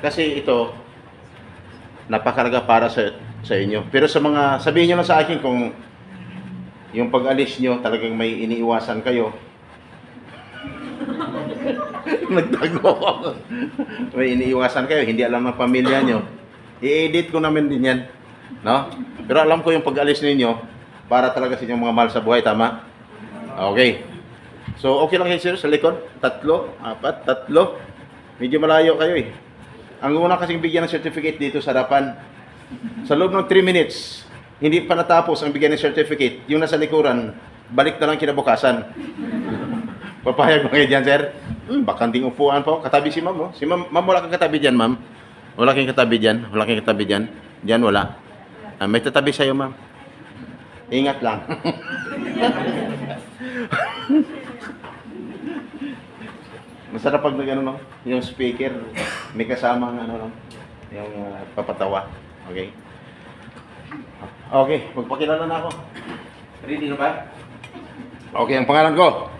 kasi ito, napakalaga para sa, sa inyo. Pero sa mga, sabihin nyo lang sa akin kung yung pag-alis nyo, talagang may iniiwasan kayo. Nagtago ako. may iniiwasan kayo, hindi alam ng pamilya nyo. I-edit ko namin din yan. No? Pero alam ko yung pag-alis ninyo, para talaga sa inyong mga mahal sa buhay, tama? Okay. So, okay lang kayo, sir, sa likod? Tatlo, apat, tatlo. Medyo malayo kayo eh. Ang una kasing bigyan ng certificate dito sa harapan, sa loob ng 3 minutes, hindi pa natapos ang bigyan ng certificate, yung nasa likuran, balik na lang kinabukasan. Papayag mo kayo dyan, sir? Hmm, bakanting upuan po. Katabi si ma'am, oh. Si ma'am, ma'am, wala kang katabi dyan, ma'am. Wala kang katabi dyan. Wala kang katabi dyan. Dyan, wala. Ah, may tatabi sa'yo, ma'am. Ingat lang. Masarap pag nag ano, no? yung speaker, may kasama ng ano, no? yung uh, papatawa. Okay? Okay, magpakilala na ako. Ready na ba? Okay, ang pangalan ko.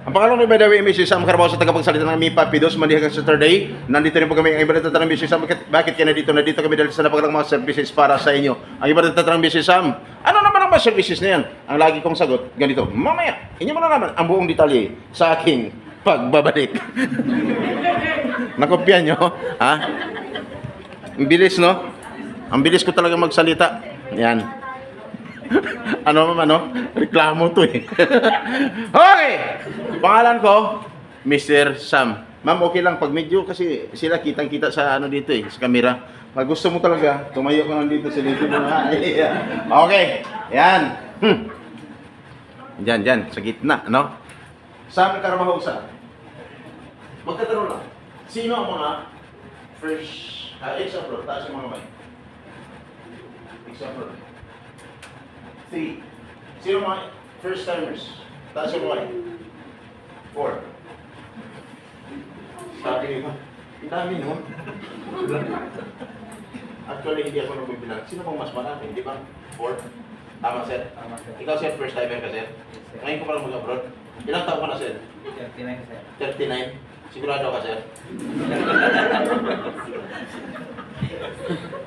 Ang pangalan ko by the way, Mrs. Sam Carabao sa tagapagsalita ng MIPA Pidos, Mandihagang Saturday. Nandito rin po kami ang iba ng Mrs. Sam. Bakit, bakit kaya nandito? Nandito kami dahil sa napakalang mga services para sa inyo. Ang iba ng Mrs. Sam. Ano naman ang mga services na yan? Ang lagi kong sagot, ganito, mamaya, inyo mo na naman ang buong detalye sa aking pagbabalik. Nakopya nyo? Ha? Ang bilis, no? Ang bilis ko talaga magsalita. Yan. ano naman, ano? Reklamo to eh. okay! Pangalan ko, Mr. Sam. Ma'am, okay lang. Pag medyo kasi sila kitang-kita sa ano dito eh, sa camera. Pag gusto mo talaga, tumayo ka lang dito sa dito mo. okay. Yan. Hmm. Diyan, diyan. Sa gitna, no? Sam Carabahosa. Magtatanong lang. Sino ang mga fresh, uh, example, taas yung mga mic. Example. Three. Sino mga first timers? Taas yung mic. Four. Sabi nyo, ang dami no? Actually, hindi ako nagbibilang. Sino bang mas marami? Di ba? Four? Tama, sir? Tama, sir. Ikaw, sir, first timer ka, sir? Ngayon ko pa lang mag-abroad. Ilang taon ka na, sir? 39 sir. 39? Sigurado ka, sir?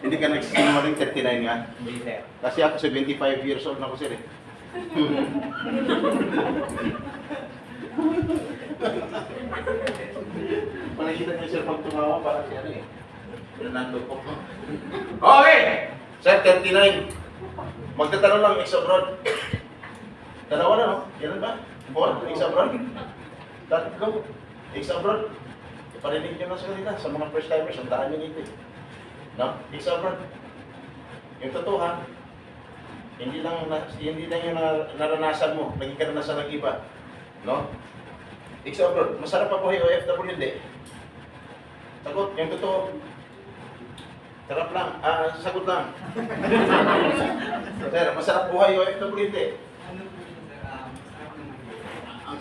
Hindi ka nagsisinungaling 39 nga. Hindi sir. Kasi ako 75 years old na ako, sir. Eh. Panakita niyo, sir, pag tumawa, parang si ano eh. Fernando po. Okay! Sir, 39. Magtatanong lang, ex abroad. Dalawa na, no? Yan ba? Four, ex abroad. Tatlo, ex abroad. Parinig nyo na sa kanila, sa mga first timers, ang daan nyo dito eh. No? Ex abroad. Yung totoo ha, hindi lang na, hindi lang yung na- naranasan mo, naging karanasan ng iba. No? Ex abroad, masarap pa buhay OFW hindi. Sagot, yung totoo. Sarap lang, ah, sagot lang. Sir, masarap buhay OFW hindi.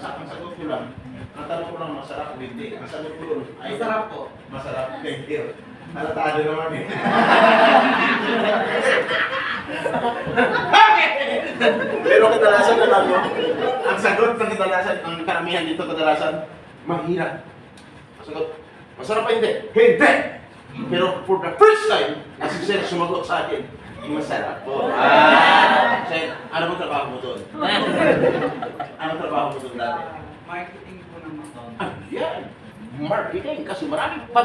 Sa- ang sagot ko lang, ang tanong ko lang, masarap o hindi. Ang sagot ko lang, ay, Masarap po. Masarap, thank you. Halatado naman eh. Pero kadalasan na lang, no? ang sagot ng kadalasan, ang karamihan dito kadalasan, mahirap. Sagot, masarap pa hindi? Hindi! Pero for the first time, na si Sir sumagot sa akin, masarap po. Ah, Sir, ano mo trabaho mo doon? Ano trabaho mo doon dati? Marketing po McDonald's. Ah, yan. Marketing, kasi maraming pag